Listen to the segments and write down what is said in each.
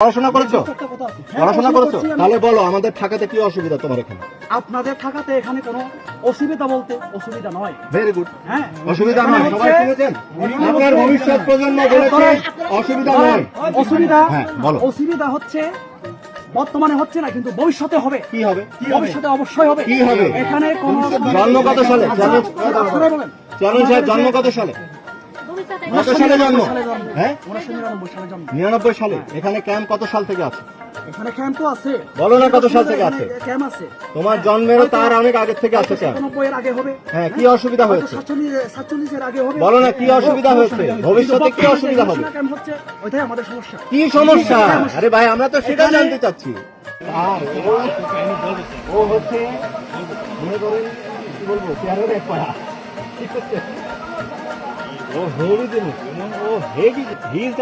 পড়াশোনা করেছ। হ্যাঁ, পড়াশোনা করেছ? তাহলে বলো আমাদের ঢাকাতে কি অসুবিধা তোমার এখানে? আপনাদের থাকাতে এখানে কোনো অসুবিধা বলতে অসুবিধা নয়। ভেরি গুড হ্যাঁ। অসুবিধা নয় সবাই শুনেছেন? আপনার ভবিষ্যৎ প্রজন্ম বলেছে অসুবিধা নয়। অসুবিধা হ্যাঁ, বলো। অসুবিধা হচ্ছে বর্তমানে হচ্ছে না কিন্তু ভবিষ্যতে হবে। কি হবে? ভবিষ্যতে অবশ্যই হবে। কি হবে? এখানে কোন জন্ম কত সালে? জন্ম কত সালে? কত সালে জন্ম? হ্যাঁ? নিরানব্বই সালে জন্ম। নিরানব্বই সালে? এখানে ক্যাম্প কত সাল থেকে আছে? এখানে ক্যাম্প তো আছে। বলো না কত সাল থেকে আছে। ক্যাম্প আছে। তোমার জন্মেরও তার অনেক আগের থেকে আছে ক্যাম্প। এর আগে হবে। হ্যাঁ কি অসুবিধা হয়েছে? এর আগে হবে। বলো না কি অসুবিধা হয়েছে? ভবিষ্যতে কি অসুবিধা হবে? ক্যাম্প হচ্ছে ওইটাই আমাদের সমস্যা। কি সমস্যা? আরে ভাই আমরা তো সেটা জানতে চাচ্ছি। ও- ও হচ্ছে মনে করেন কি বলব চেয়ারের এক পাড়া ঠিক আছে? ও হেভি জিনিস ও হেভি হিজ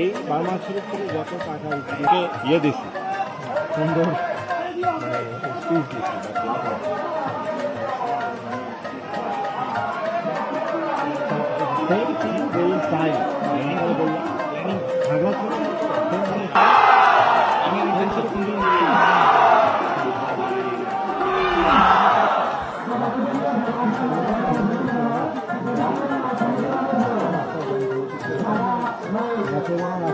এই বার্মা শরীফ থেকে যত টাকা উঠিয়ে ইয়ে দিছি। সুন্দর। Speech দিছি, না। Same very 고마워.